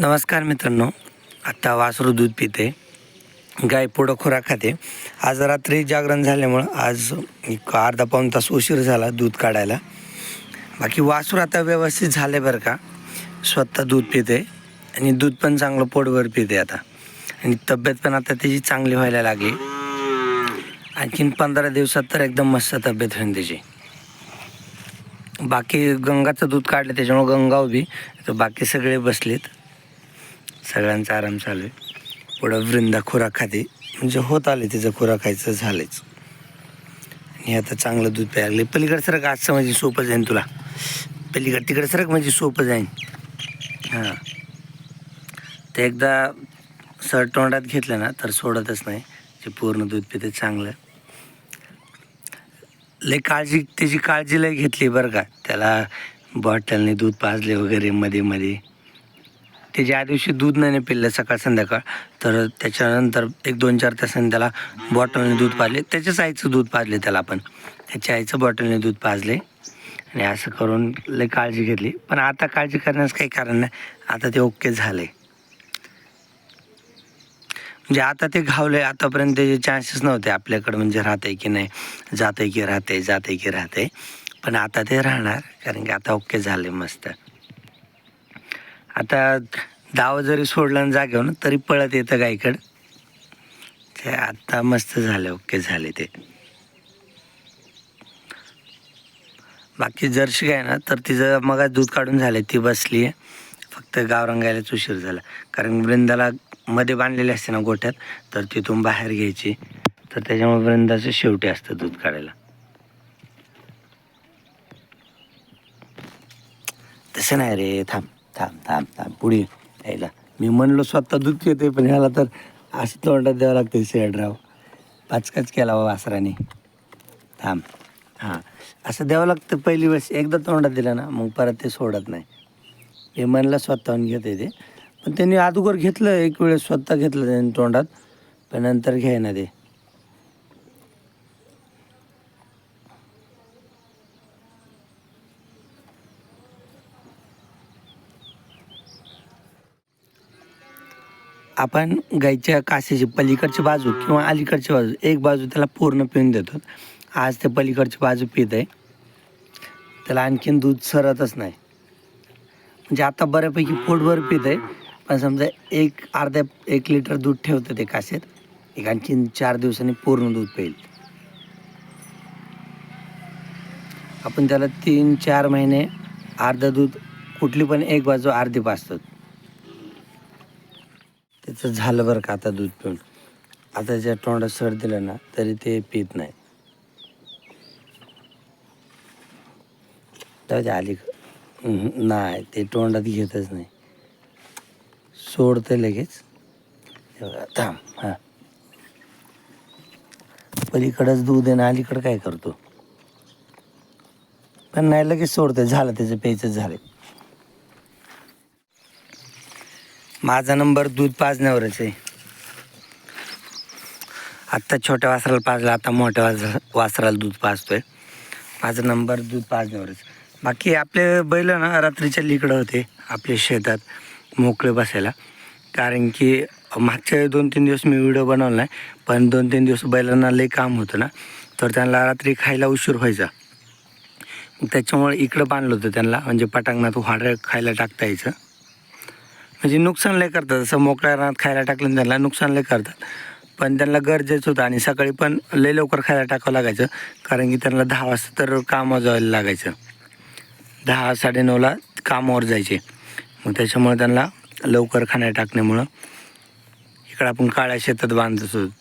नमस्कार मित्रांनो. आत्ता वासरू दूध पिते. गाय पुढं खुराक खाते. आज रात्री जागरण झाल्यामुळं आज एक अर्धा पाऊण तास उशीर झाला दूध काढायला. बाकी वासरू आता व्यवस्थित झाले बरं का. स्वतः दूध पिते आणि दूध पण चांगलं पोटभर पिते आता. आणि तब्येत पण आता त्याची चांगली व्हायला लागली. आणखीन पंधरा दिवसात तर एकदम मस्त तब्येत होईल त्याची. बाकी गंगाचं दूध काढलं त्याच्यामुळं गंगा उभी. तर बाकी सगळे बसलेत. सगळ्यांचा आराम चालू आहे. पुढं वृंदा खुराक खाते. म्हणजे होत आले तिचं खुराक खायचं झालंच आणि आता चांगलं दूध प्यायला लागले पलीकडे सरक आजचं म्हणजे सोपं जाईन तुला. पलीकडे तिकडे सरक म्हणजे सोपं जाईन. हां. ते एकदा सर तोंडात घेतलं ना तर सोडतच नाही. जे पूर्ण दूध पिते चांगलं. लय काळजी त्याची काळजी लय घेतली बरं का. त्याला बॉटलने दूध पाजले वगैरे मध्ये मध्ये. ते ज्या दिवशी दूध नाही पिल्लं सकाळ संध्याकाळ तर त्याच्यानंतर एक दोन चार तासांनी त्याला बॉटलने दूध पाजले. त्याच्याच आईचं दूध पाजले त्याला आपण. त्याच्या आईचं बॉटलने दूध पाजले. आणि असं करून लय काळजी घेतली. पण आता काळजी करण्यास काही कारण नाही. आता ते ओके झाले. म्हणजे आता ते घावले. आतापर्यंत त्याचे चान्सेस नव्हते आपल्याकडं म्हणजे राहते की नाही. जाते की राहते जाते की राहते पण आता ते राहणार. कारण की आता ओके झाले मस्त. आता दाव जरी सोडलं आणि जागेवर ना तरी पळत येतं गायकड ते आत्ता मस्त झाले ओके झाले ते. बाकी जर्शी गाय ना तर तिचं मग दूध काढून झालं ती बसली आहे फक्त गावरंगायलाच उशीर झाला. कारण वृंदाला मध्ये बांधलेली असते ना गोठ्यात तर तिथून बाहेर घ्यायची. तर त्याच्यामुळे वृंदाचं शेवटी असतं दूध काढायला. तसं नाही रे थांब. थांब थांब थांब. पुढे यायला. मी म्हणलो स्वतः दूध पिते पण ह्याला तर असं तोंडात द्यावं लागतं शेडराव. पाचकाच केला बा वासराने. थांब हां. असं द्यावं लागतं पहिली वेळेस. एकदा तोंडात दिलं ना मग परत ते सोडत नाही. हे म्हणलं स्वतःहून घेते ते. पण त्यांनी अगोदर घेतलं एक वेळेस स्वतः घेतलं त्यांनी तोंडात पण नंतर घ्यायना ते. आपण गाईच्या कासेची पलीकडची बाजू किंवा अलीकडची बाजू एक बाजू त्याला पूर्ण पिऊन देतो. आज ते पलीकडची बाजू पित आहे. त्याला आणखीन दूध सरतच नाही. म्हणजे आता बऱ्यापैकी पोटभर पित आहे. पण समजा एक अर्ध्या एक लिटर दूध ठेवतं ते कासेत एक आणखीन चार दिवसांनी पूर्ण दूध पेईल. आपण त्याला तीन चार महिने अर्धं दूध कुठली पण एक बाजू अर्धी पाचतो त्याचं झालं बरं का आता दूध पिऊन. आता ज्या तोंडात सर दिलं ना तरी ते पित नाही. जाऊ आली. नाही ते तोंडात घेतच नाही. सोडतं लगेच. थांब हां. पलीकडंच दूध आहे ना अलीकडं काय करतो? पण नाही लगेच सोडतं झालं त्याचं प्यायचं झालं माझा नंबर दूध पाजण्यावरच आहे. आत्ता छोट्या वासराला पाजला आता मोठ्या वासरा वासराला दूध पाजतोय. माझा नंबर दूध पाजण्यावरच. बाकी आपले बैल ना रात्रीच्या लिकडं होते आपल्या शेतात मोकळे बसायला. कारण की मागच्या दोन तीन दिवस मी व्हिडिओ बनवला नाही पण दोन तीन दिवस बैलांना लई काम होतं ना तर त्यांना रात्री खायला उशीर व्हायचा. त्याच्यामुळे इकडं बांधलं होतं त्यांना म्हणजे पटांगणात वाढ खायला टाकता यायचं. म्हणजे नुकसान लय करतात. असं मोकळ्या रानात खायला टाकलं त्यांना नुकसान लय करतात. पण त्यांना गरजेचं होतं आणि सकाळी पण लय लवकर खायला टाकावं लागायचं. कारण की त्यांना दहा वाजता तर कामावर जायला लागायचं. दहा साडेनऊला कामावर जायचे. मग त्याच्यामुळे त्यांना लवकर खाण्या टाकण्यामुळं इकडं आपण काळ्या शेतात बांधत होतो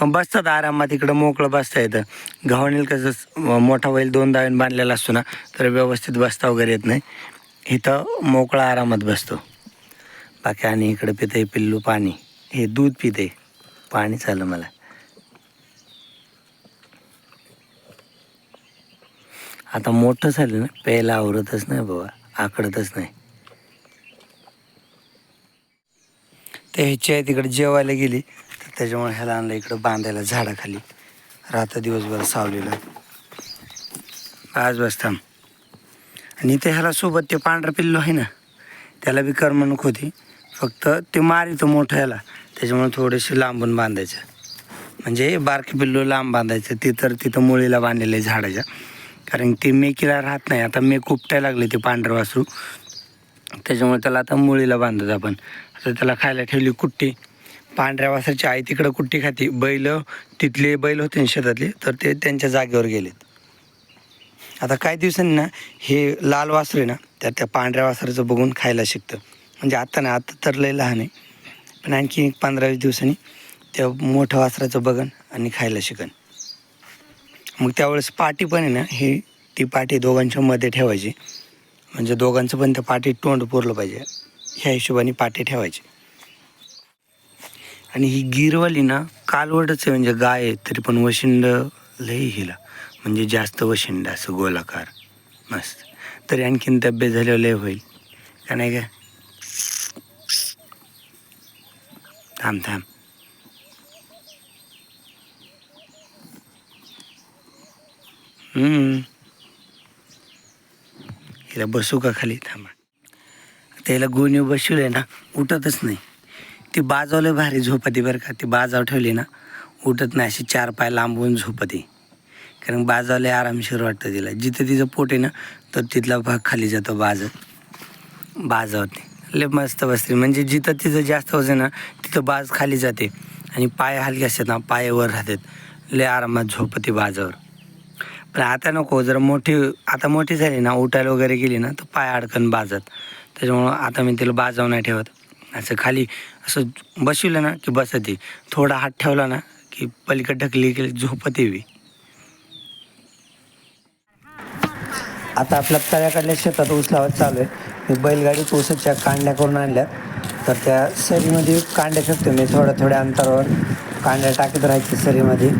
पण बसतात आरामात. इकडं मोकळं बसता येतं. घावणील कसं मोठा बैल दोन दावेन बांधलेला असतो ना तर व्यवस्थित बसता वगैरे येत नाही. इथं मोकळा आरामात बसतो. बाकी आणि इकडं पिते पिल्लू पाणी. हे दूध पिते. पाणी चालू मला. आता मोठं झालं ना प्यायला आवरतच नाही बाबा आकडतच नाही. ते ह्याची आहे तिकडे जेवायला गेली तर त्याच्यामुळे ह्याला आणलं इकडं बांधायला झाडाखाली. रात्र दिवसभर सावलेलं. आज बस थांब. आणि ते ह्याला सोबत ते पांढरं पिल्लू आहे ना त्याला बी करमणूक होती. फक्त ते मारितो मोठं याला. त्याच्यामुळे थोडेसे लांबून बांधायचं. म्हणजे बारके पिल्लू लांब बांधायचं. ते तर तिथं मुळीला बांधलेलं आहे झाडाच्या. कारण ते मेकीला राहत नाही. आता मे उपटायला लागले ते पांढरं वासरू. त्याच्यामुळे त्याला आता मुळीला बांधत आपण. आता त्याला खायला ठेवली कुट्टी. पांढऱ्या वासाची आई तिकडं कुट्टी खाती. बैल तिथले बैल होते शेतातले तर ते त्यांच्या जागेवर गेलेत. आता काही दिवसांनी ना हे लाल वासरू आहे ना त्या त्या पांढऱ्या वासराचं बघून खायला शिकतं. म्हणजे आता ना आता तर लय लहान आहे. पण आणखी एक पंधरा वीस दिवसांनी त्या मोठ्या वासराचं बघन आणि खायला शिकन. मग त्यावेळेस पाटी पण आहे ना ही ती पाठी दोघांच्या मध्ये ठेवायची. म्हणजे दोघांचं पण त्या पाठीत तोंड पुरलं पाहिजे. ह्या हिशोबाने पाठी ठेवायची. आणि ही गिरवाली ना कालवडच आहे म्हणजे गाय आहे तरी पण वशिंड लई हिला. म्हणजे जास्त वशिंड असं गोलाकार. मस्त. तरी आणखीन तब्येत झाल्यावर लय होईल. का नाही का? थांब थांब. हिला बसू का खाली? थांबा. त्याला गोणी बसवले ना उठतच नाही. ती बाजावलं भारी झोपती बरं का. ती बाजाव ठेवली ना उठत नाही. अशी चार पाय लांबून झोपते. कारण बाजावले आरामशीर वाटतं तिला. जिथं तिचं पोट आहे ना तर तिथला भाग खाली जातो बाजत. बाजावते लय मस्त बसते. म्हणजे जिथं तिथं जास्त वजन ना तिथं बाज खाली जाते. आणि पाय हलके असतात ना पाय वर राहतात. लय आरामात झोपते बाजावर. पण आता नको जर मोठी आता मोठी झाली ना उठायला वगैरे गेली ना तर पाय अडकन बाजत. त्याच्यामुळं आता मी तिला बाजाव नाही ठेवत. असं खाली असं बसवलं ना की बसते. थोडा हात ठेवला ना की पलीकडे ढकली की झोपते बी. आता आपल्या तळ्याकडल्या शेतात ऊस लावत चालू आहे. मी बैलगाडीत ऊसाच्या कांड्या करून आणल्या तर त्या सरीमध्ये कांड्या फेकतो मी थोड्या थोड्या अंतरावर. कांड्या टाकत राहायची सरीमध्ये.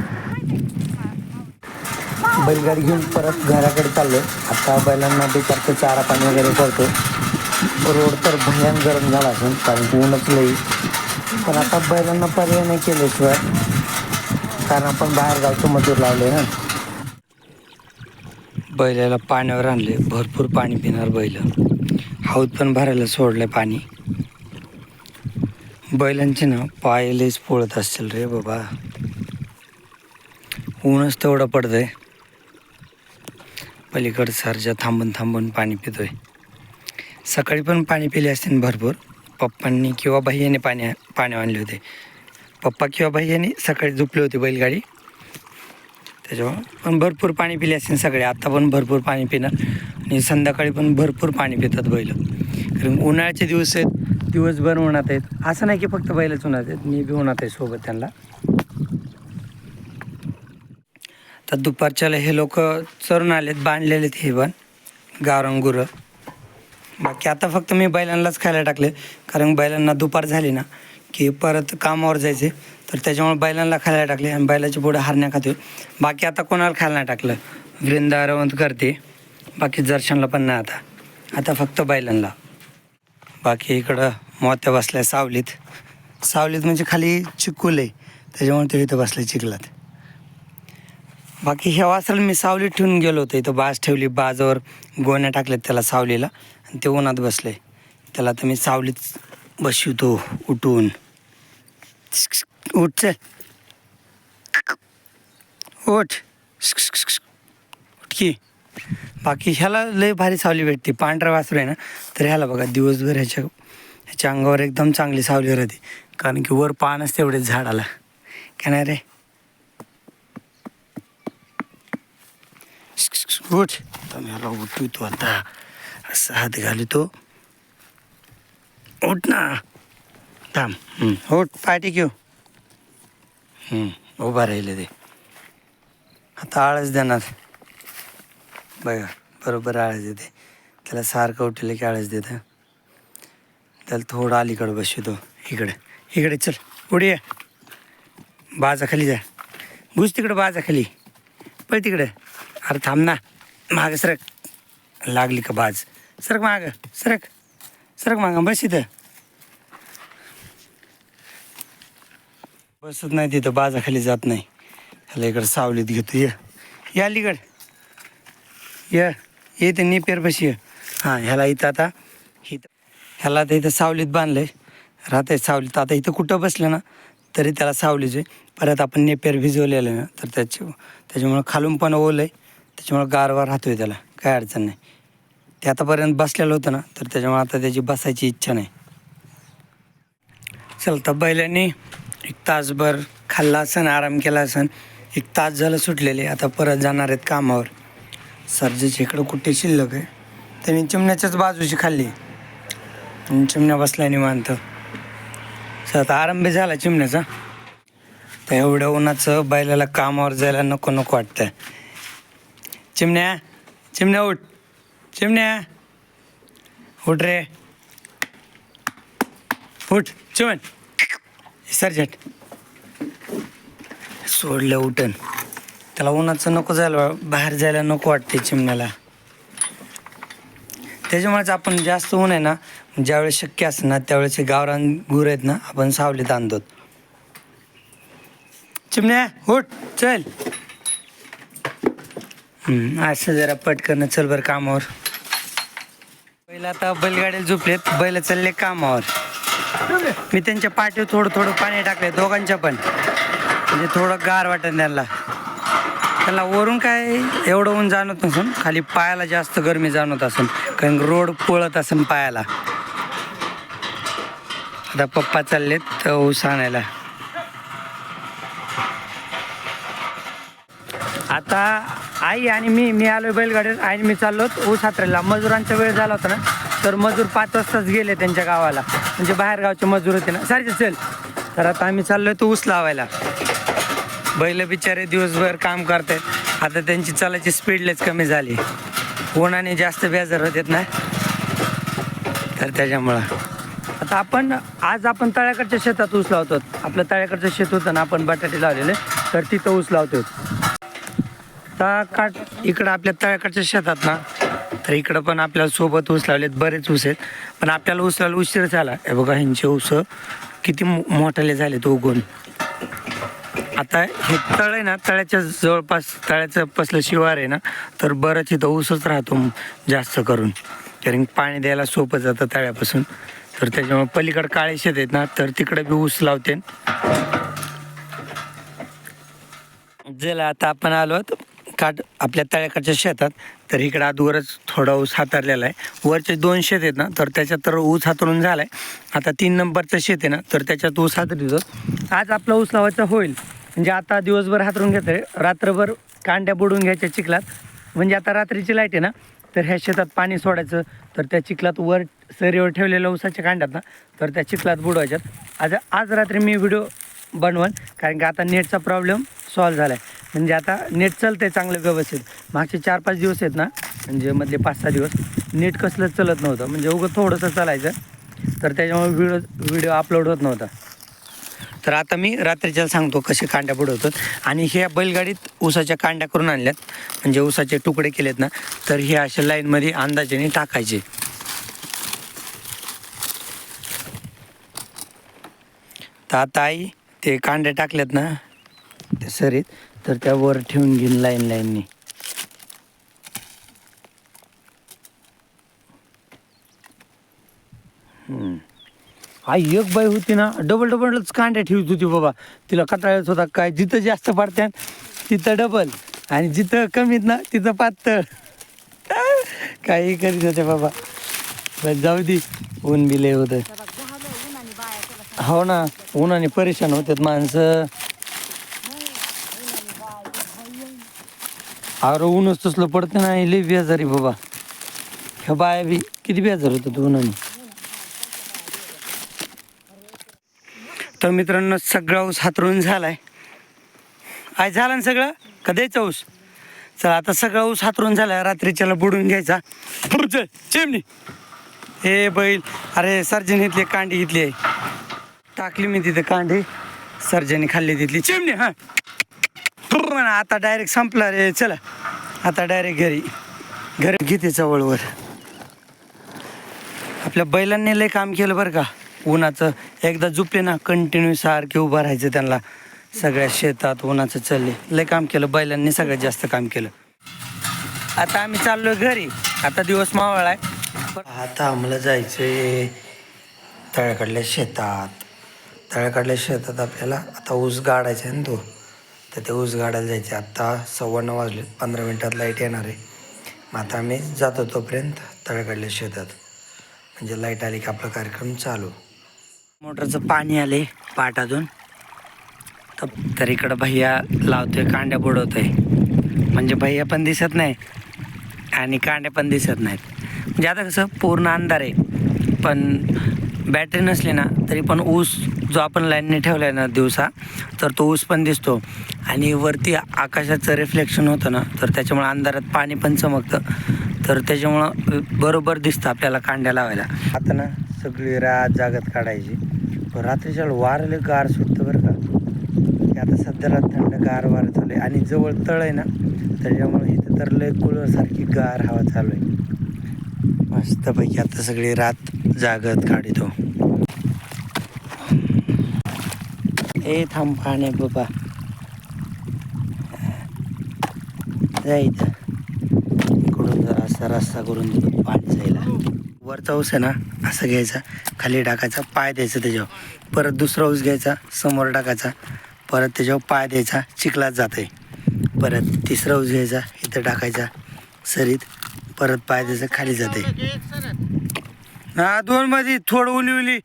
बैलगाडी घेऊन परत घराकडे चाललो. आता बैलांना दुपारचं चारा पाणी वगैरे करतो. रोड तर भयान गरम झाला असून कारण की ऊनच लई. पण आता बैलांना पर्याय नाही केल्याशिवाय. कारण आपण बाहेर गावचं मजूर लावले ना. बैलाला पाण्यावर आणले भरपूर पाणी पिणार बैल. हौद पण भरायला सोडलं पाणी. बैलांचे ना पायलेच पोळत असतील रे बाबा. ऊनच तेवढं पडतंय. पलीकडे सरजा थांबून थांबून पाणी पितोय. सकाळी पण पाणी पिले असते भरपूर. पप्पांनी किंवा भैयाने पाणी पाणी आणले होते. पप्पा किंवा भैयाने सकाळी झोपले होते बैलगाडी. त्याच्यामुळं पण भरपूर पाणी पिले असेल सगळे. आत्ता पण भरपूर पाणी पिणार. आणि संध्याकाळी पण भरपूर पाणी पितात बैल. कारण उन्हाळ्याचे दिवस आहेत दिवसभर उन्हात आहेत. असं नाही की फक्त बैलच उन्हात आहेत. मी बी उन्हात आहे सोबत त्यांना. तर दुपारच्याला हे लोक चरून आलेत बांधलेले आहेत हे पण. गावरांगुरं बाकी आता फक्त मी बैलांनाच खायला टाकले. कारण बैलांना दुपार झाली ना की परत कामावर जायचे. तर त्याच्यामुळे बैलांना खायला टाकले आणि बैलाची पुढे हारण्याखाती बाकी आता कोणाला खायला नाही टाकलं. वृंदारवंत करते. बाकी दर्शनला पण नाही आता. आता फक्त बैलांना. बाकी इकडं मोत्या बसल्या सावलीत. सावलीत म्हणजे खाली चिकूल आहे. त्याच्यामुळे ते इथं बसले चिखलात. बाकी हे वासाला मी सावलीत ठेवून गेलो होतो. इथं बाज ठेवली बाजवर गोण्या टाकल्यात त्याला सावलीला. ते उन्हात बसले. त्याला आता मी सावलीत बसवतो उठून. उठ चल. उठ. उठ की. बाकी ह्याला लय भारी सावली भेटते. पांढरा वासरू आहे ना तर ह्याला बघा दिवसभर ह्याच्या ह्याच्या अंगावर एकदम चांगली सावली राहते. कारण की वर पानच तेवढेच झाडाला. काय नाही रे? उठ. तर ह्याला उठू तू आता. असं हात घालितो उठ ना. थांब. उठ पाठी घेऊ. हं, उभा राहिले ते. आता आळस देणार. बघा बरोबर आळस देते. त्याला सारखं उठले की आळस देतं. त्याला थोडं अलीकडं बसवतो. इकडे. इकडे चल. पुढे ये. बाजाखाली जा. घुस तिकडं बाजाखाली. पळ तिकडे. अरे थांब ना. मागं सरक. लागली का बाज? सरक मागं सरक सरक मागं बस इथं. बसत नाही तिथं बाजाखाली जात नाही. ह्याला इकडं सावलीत घेतो ये. या अलीकड. ये इथं नेपेर बशी ये. हां ह्याला इथं आता इथं. ह्याला आता इथं सावलीत बांधलंय. राहते सावलीत. आता इथं कुठं बसलं ना तरी त्याला सावलीच आहे. परत आपण नेपेर भिजवलेलं आहे ना तर त्याच्या त्याच्यामुळं खालून पण ओलं आहे त्याच्यामुळं गारवा राहतोय त्याला. काय अडचण नाही. ते आतापर्यंत बसलेलं होतं ना तर त्याच्यामुळे आता त्याची बसायची इच्छा नाही. चल तर बैलांनी एक तासभर खाल्ला असन आराम केला असन एक तास झालं सुटलेले आता परत जाणार आहेत कामावर. सरजेच्या इकडं कुठे शिल्लक आहे? त्यांनी चिमण्याच्याच बाजूची खाल्ली. आणि चिमण्या बसला निवांत. चल आता आरंभ झाला चिमण्याचा. तर एवढ्या उन्हाचं बैलाला कामावर जायला नको नको वाटतं चिमण्या चिमण्या उठ. चिमण्या. उठ रे. उठ चिमण सरजट. सोडलं उठण त्याला उन्हाचं नको जायला बाहेर जायला नको वाटते चिमण्याला. त्याच्यामुळेच आपण जास्त ऊन आहे ना ज्यावेळेस शक्य असेल ना त्यावेळेस गावरान गुर आहेत ना आपण सावलीत आणतो चिमण्या उठ चल. असं जरा पटकन चल बरं कामावर. आता बैलगाड्या झोपलेत. बैल चालले कामावर. मी त्यांच्या पाठीवर थोडं थोडं पाणी टाकले दोघांच्या पण. म्हणजे थोडं गार वाटत त्यांना. त्याला वरून काय एवढं ऊन जाणवत नसून खाली पायाला जास्त गरमी जाणवत असून कारण रोड पळत असून पायाला. आता पप्पा चाललेत ऊस आणायला. आता आई आणि मी मी आलो बैलगाडीत. आणि मी चाललो ऊस हातरायला मजुरांचा वेळ झाला होता ना तर मजूर पाच वाजताच गेले त्यांच्या गावाला. म्हणजे बाहेर गावचे मजूर होते ना. सारखे चल. तर आता आम्ही चाललोय तो ऊस लावायला. बैल बिचारे दिवसभर काम करतायत. आता त्यांची चालायची स्पीडलेच कमी झाली. उन्हाने जास्त बेजार होतात ना. तर त्याच्यामुळं. आता आपण आज आपण तळ्याकडच्या शेतात ऊस लावतो आपलं तळ्याकडचं शेत होतं ना आपण बटाटे लावलेले. तर तिथं ऊस लावतो आता काट इकडं आपल्या तळ्याकडच्या शेतात ना तर इकडं पण आपल्याला सोबत ऊस लावलेत बरेच ऊस आहेत. पण आपल्याला ऊस लावला उशीर झाला. हे बघा ह्यांचे ऊस किती मो- मोठाले झालेत उगवून. आता हे तळ आहे ना तळ्याच्या जवळपास तळ्याचं पसलं शिवार आहे ना तर बरंच इथं ऊसच राहतो जास्त करून. कारण पाणी द्यायला सोपं जातं तळ्यापासून. तर त्याच्यामुळे पलीकडे काळे शेत आहेत ना तर तिकडे बी ऊस लावते. जला आता आपण आलो काठ काट आपल्या तळ्याकडच्या शेतात तर इकडं आधवरच थोडा ऊस हातारलेला आहे. वरचे दोन शेत आहेत ना तर त्याच्यात तर ऊस हातरून झाला आहे आता तीन नंबरचं शेत आहे ना तर त्याच्यात ऊस हातरितो आज आपला ऊस लावायचा होईल. म्हणजे आता दिवसभर हातरून घेतोय. रात्रभर कांड्या बुडून घ्यायच्या चिखलात. म्हणजे आता रात्रीची लाइट आहे ना तर ह्या शेतात पाणी सोडायचं. तर त्या चिखलात वर सरीवर ठेवलेल्या ऊसाच्या कांड्यात ना तर त्या चिखलात बुडवायच्यात. आज आज रात्री मी व्हिडिओ बनवन. कारण की आता नेटचा प्रॉब्लेम सॉल्व्ह झाला आहे म्हणजे आता नेट चालतं आहे चांगलं व्यवस्थित. मागचे चार पाच दिवस आहेत ना म्हणजे मधले पाच सहा दिवस नेट कसलंच चलत नव्हतं. म्हणजे उगं थोडंसं चालायचं तर त्याच्यामुळे व्हिडिओ व्हिडिओ अपलोड होत नव्हता. तर आता मी रात्रीच्या सांगतो कसे कांड्या बुडवतो आणि ह्या बैलगाडीत ऊसाच्या कांड्या करून आणल्यात. म्हणजे ऊसाचे तुकडे केलेत ना तर हे अशा लाईनमध्ये अंदाजाने टाकायचे. तर आता आई ते कांडे टाकलेत ना ते सरीत तर त्या वर ठेवून घेईन लाईन लाईननी. आई एक बाई होती ना डबल डबलच कांड्या ठेवत होती बाबा. तिला कटाळत होता काय जिथं जास्त पडत्यान तिथं डबल आणि जिथं कमीत ना तिथं पातळ. काही करीत होते बाबा. जाऊ दे ऊन बिले होतं. हो ना उन्हाने परेशान होतात माणसं. अरे ऊनच तसलं पडतं ना लय बेजारी बाबा. ह्या बाया बी किती बेजार होतात उन्हाने. तर मित्रांनो सगळा ऊस हातरून झालाय. आय झाला ना सगळं? का द्यायचा ऊस? चला आता सगळा ऊस हातरून झालाय. रात्रीच्याला बुडून घ्यायचा. पुढचं चिमणी. हे बैल. अरे सर्जन घेतली कांडी घेतली आहे टाकली मी तिथे कांडी. सर्जनी खाल्ली तिथली. चिमणी हा. फुर्र म्हणा, आता डायरेक्ट संपला रे. चला आता डायरेक्ट घरी. घरी घेते चवळवर. आपल्या बैलांनी लय काम केलं बरं का. उन्हाचं एकदा झुपले ना कंटिन्यू सारखे उभं राहायचं त्यांना. सगळ्या शेतात उन्हाचं चालले लय काम केलं बैलांनी सगळ्यात जास्त काम केलं. आता आम्ही चाललोय घरी. आता दिवस मावळ आहे आता आम्हाला जायचंय तळ्याकडल्या शेतात. तळ्याकडल्या शेतात आपल्याला आता ऊस गाडायचा आहे ना तो. तर ते ऊस गाडायला जायचे. आत्ता सव्वा नऊ वाजले. पंधरा मिनटात लाइट येणार आहे. मग आता आम्ही जातो तोपर्यंत तळ्याकडल्या शेतात. म्हणजे लाइट आली की आपला कार्यक्रम चालू. मोटरचं पाणी आले पाटातून. तर तर इकडं भैया लावतोय कांड्या बुडवतोय. म्हणजे भैया पण दिसत नाही आणि कांड्या पण दिसत नाहीत. म्हणजे आता कसं पूर्ण अंधार आहे. पण बॅटरी नसली ना तरी पण ऊस जो आपण लाईनने ठेवला आहे ना दिवसा तर तो ऊस पण दिसतो. आणि वरती आकाशाचं रिफ्लेक्शन होतं ना तर त्याच्यामुळं अंधारात पाणी पण चमकतं. तर त्याच्यामुळं बरोबर दिसतं आपल्याला कांड्या लावायला. आता ना सगळी रात जागत काढायची. पण रात्रीच्या वारले गार सुटतं बरं का. की आता सध्याला थंड गार वारं चालू आहे. आणि जवळ तळ आहे ना त्याच्यामुळे इथं तर लय कुळसारखी गार हवा चालू आहे. मस्तपैकी आता सगळी रात जागत काढितो. ए थांब पाण्या बाबा जा इथं इकडून जरा असा रस्ता करून पाणी जायला. वरचा ऊस आहे ना असं घ्यायचा खाली टाकायचा पाय द्यायचा त्याच्यावर. परत दुसरा ऊस घ्यायचा समोर टाकायचा परत त्याच्यावर पाय द्यायचा चिखलात जाते परत तिसरा ऊस घ्यायचा इथं टाकायचा सरीत परत पाय द्यायचा खाली जाते हा दोन मध्ये थोडं उली उली.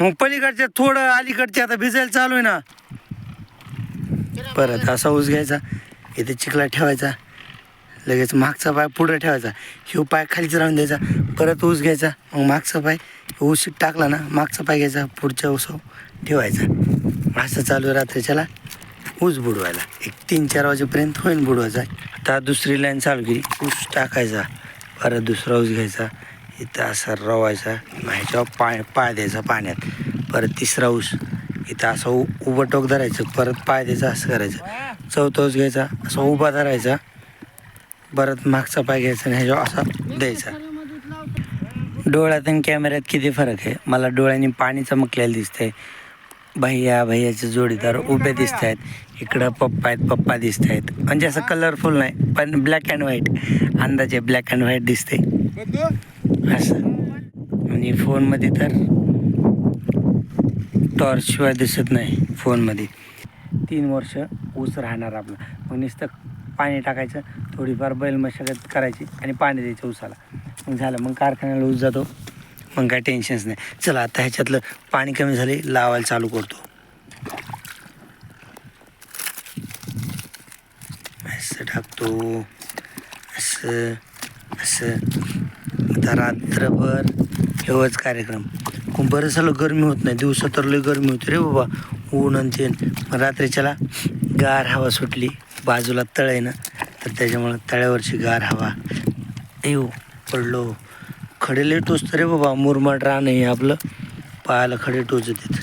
मग पलीकडच्या थोडं अलीकडच्या आता भिजायला चालू आहे ना. परत असा ऊस घ्यायचा इथे चिखला ठेवायचा लगेच मागचा पाय पुढे ठेवायचा ह्यो पाय खालीच राहून द्यायचा परत ऊस घ्यायचा मग मागचा पाय ऊस टाकला ना मागचा पाय घ्यायचा पुढच्या ऊस ठेवायचा. असं चालू रात्रीच्याला ऊस बुडवायला. एक तीन चार वाजेपर्यंत होईल बुडवायचा. आता दुसरी लाईन चालू केली ऊस टाकायचा परत दुसरा ऊस घ्यायचा. इथं असा रवायचा ह्याच्यावर पाय पाय द्यायचा पाण्यात. परत तिसरा ऊस. इथं असं उ उभं टोक धरायचं. परत पाय द्यायचा असं करायचं. चौथा ऊस घ्यायचा असं उभा धरायचा. परत मागचा पाय घ्यायचा आणि ह्याच्यावर असा द्यायचा. डोळ्यात आणि कॅमेऱ्यात किती फरक आहे? मला डोळ्यांनी पाणी चमकलेलं दिसतंय. भैया भैयाचे जोडीदार उभे दिसत आहेत इकडं पप्पा आहेत पप्पा दिसत आहेत म्हणजे असं कलरफुल नाही पण ब्लॅक अँड व्हाईट अंदाजे ब्लॅक अँड व्हाईट दिसते असं. आणि फोनमध्ये तर टॉर्चशिवाय दिसत नाही फोनमध्ये. तीन वर्ष ऊस राहणार आपला. मग नुसतं पाणी टाकायचं थोडीफार बैल मशागत करायची आणि पाणी द्यायचं ऊसाला. मग झालं मग कारखान्याला ऊस जातो. मग काय टेन्शनच नाही. चला आता ह्याच्यातलं पाणी कमी झाले लावायला चालू करतो. असं टाकतो. असं असं. लागता रात्रभर हेवच कार्यक्रम. खूप बरं झालं गरमी होत नाही. दिवसा तर लय गरमी होती रे बाबा. ऊन आणि तेन मग रात्रीच्याला गार हवा सुटली. बाजूला तळ आहे ना. तर त्याच्यामुळं तळ्यावरची गार हवा. येऊ पडलो. खडे लेट टोचतं रे बाबा. मुरमाड रान आहे आपलं. पायाला खडे टोचत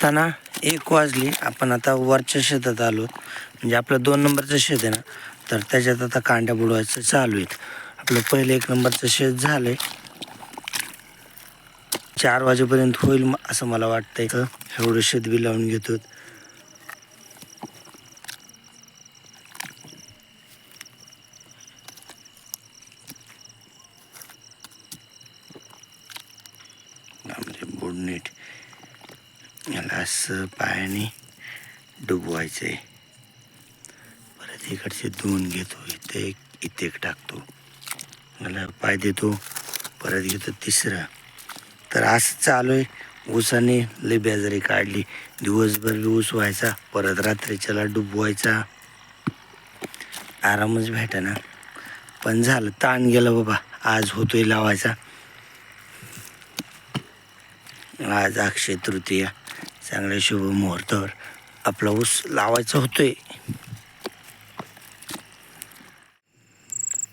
असताना एक वाजली आपण आता वरच्या शेतात आलो. म्हणजे आपलं दोन नंबरचं शेत आहे ना तर त्याच्यात आता कांड्या बुडवायचं चालू आहेत. आपलं पहिलं एक नंबरचं शेत झालंय. चार वाजेपर्यंत होईल असं मला वाटतंय. तर एवढं शेत बी लावून घेतो म्हणजे बुड नीट याला असं पायाने डुबवायचं. आहे परत इकडचे दोन घेतो इथे एक इथे एक टाकतो. मला पाय देतो परत घेतो तिसरा. तर असं चालू आहे. ऊसाने लय बेजारी काढली. दिवसभर ऊस व्हायचा परत रात्रीच्याला डुबवायचा. आरामच भेटा ना पण झालं ताण गेला बाबा. आज होतोय लावायचा. आज अक्षय तृतीया. चांगल्या शुभ मुहूर्तावर आपला ऊस लावायचा होतोय.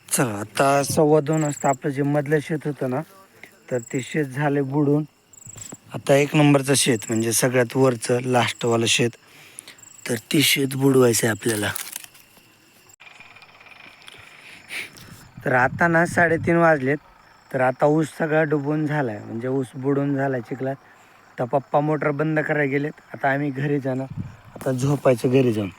चला आता सव्वा दोन वाजता आपलं जे मधलं शेत होतं ना तर ते शेत झाले बुडून. आता एक नंबरचं शेत म्हणजे सगळ्यात वरचं लास्टवालं शेत. तर ती शेत बुडवायचं आहे आपल्याला. तर आता ना साडेतीन वाजलेत तर आता ऊस सगळा डुबून झाला आहे म्हणजे ऊस बुडून झाला आहे चिखलात. आता पप्पा मोटर बंद करायला गेलेत. आता आम्ही घरी जाणार. आता झोपायचं घरी जाऊन.